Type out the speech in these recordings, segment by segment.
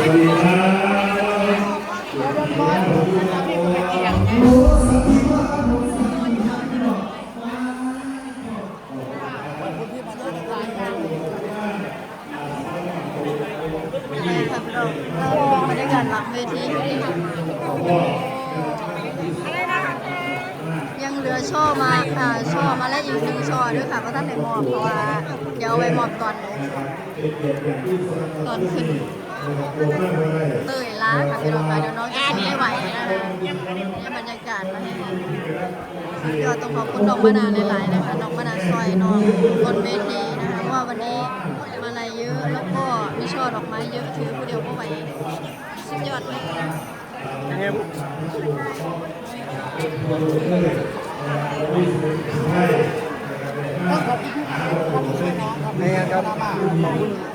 ยังเหลือช่อมาอ่าช่อมาและอีกหนึ่งช่อด้วยค่ะเพราะท่านในมอบเพราะว่าเดี๋ยวเอาไว้มอบตอนตอนขึ้น เตยล้าค่ะพี่น้องค่ะเดี๋ยวน้องจะไม่ไหวนะคะนี่บรรยากาศมาให้ก็ต้องขอบคุณน้องมานานหลาย ๆ นะคะ น้องมานานซอยน้องบนเวทีนะคะ ว่าวันนี้มาลัยเยอะแล้วก็มีช่อดอกไม้เยอะถือผู้เดียวก็ไหวสุดยอดเลยในงานครับ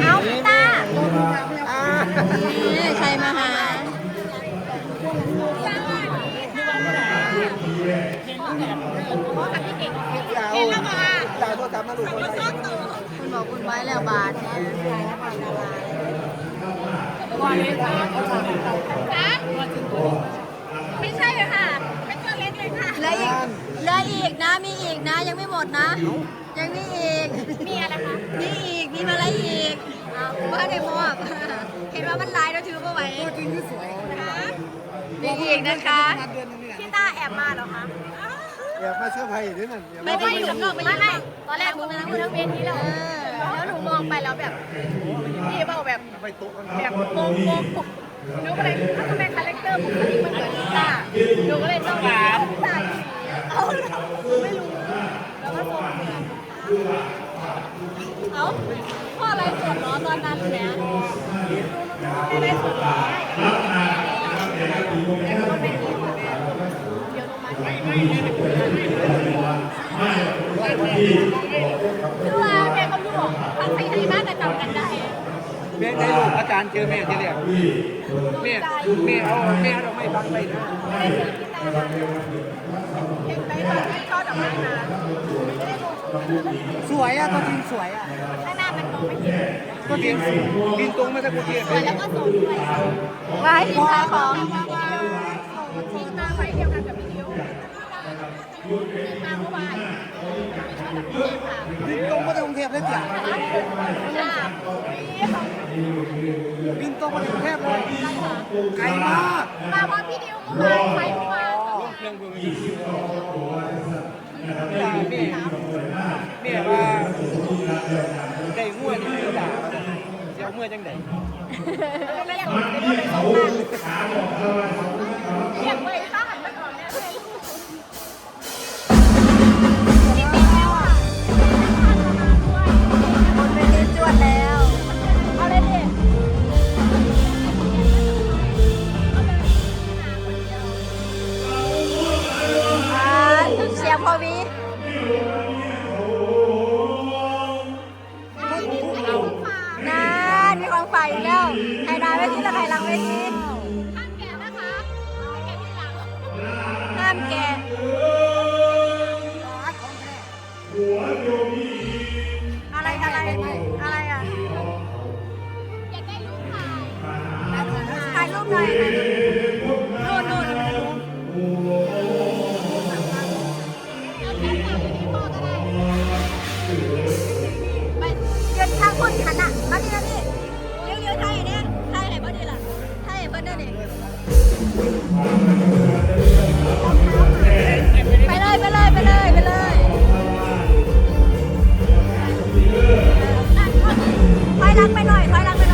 เอาพี่ตานี่ใครมาหาเห็นแล้วมาจ่ายโทรศัพท์มาลูกคนไทยคุณบอกคุณไว้แล้วบาทเนี่ยไม่ใช่เลยค่ะเป็นตัวเล็กเลยค่ะ เหลืออีกเหลืออีกนะ มีอีกนะ ยังไม่หมดนะ ยังมีอีก มีอะไรคะ มีอีก มีมาอะไรอีกเอาว่าได้มอบเห็นว่ามันลายเราถือมาไว้จริงที่สวยมีอีกนะคะเดือนนึงนี่พี่ต้าแอบมาเหรอคะ อยากมาเชื่อภัยด้วยนั่นไม่ได้อยู่กับนอกไม่ไม่ตอนแรกหนูนั่งอยู่ทั้งเวทีแล้วแล้วหนูมองไปแล้วแบบพี่เบาแบบไปโต๊ะกันแบบงงงง หนูก็เลยทำไมคาแรคเตอร์บุคลิกมันเหมือนพี่าหนูก็เลยต้องการพี่ต้าเอาไม่รู้แล้วก็ส่งเหมือนเอ้าพ่ออะไรสดเนาะตอนนั้นเนี่ยพ่ออะไรสดเนาะคือว่าแม่เขาลูกฟังไทยดีมากแต่จำกันได้ แม่ได้ลูกอาจารย์เจอแม่จะเรียกแม่แม่เอาแม่เราไม่บังไปนะเห็นไหมตอนที่ช่อดอกไม้มาสวยอะตัวจริงสวยอะข้างหน้ามันมองไม่เห็นตัวจริงบินตรงมาจากกรุงเทพสวยแล้วก็สูงด้วยไว้ที่ขายของทีมมาไฟเดียวกันกับพี่ดิวทีมมาเมื่อวานช่อดอกไม้ค่ะบินตรงมาจากกรุงเทพเลยจ้ะจ้า บินตรงมาจากกรุงเทพเลยไกลมากมาเพราะพี่ดิวเมื่อวานไฟเมื่อวานเครื่องบินแม่แม่ว่าได้งัวนี่ไม่ด่าเจ้าเมื่อจังไดเรียกเรียกไปต้าหันมา ใครดาวเวทีและใครหลังเวทีข้างแกนะคะแกที่หลังห้ามแกอะไรอะไรอะไรอะอยากได้รูปถ่ายถ่ายรูปหน่อย ไปเลยไปเลยไปเลยไปเลยถอยหลังไปหน่อยถอยหลังไปหน่อย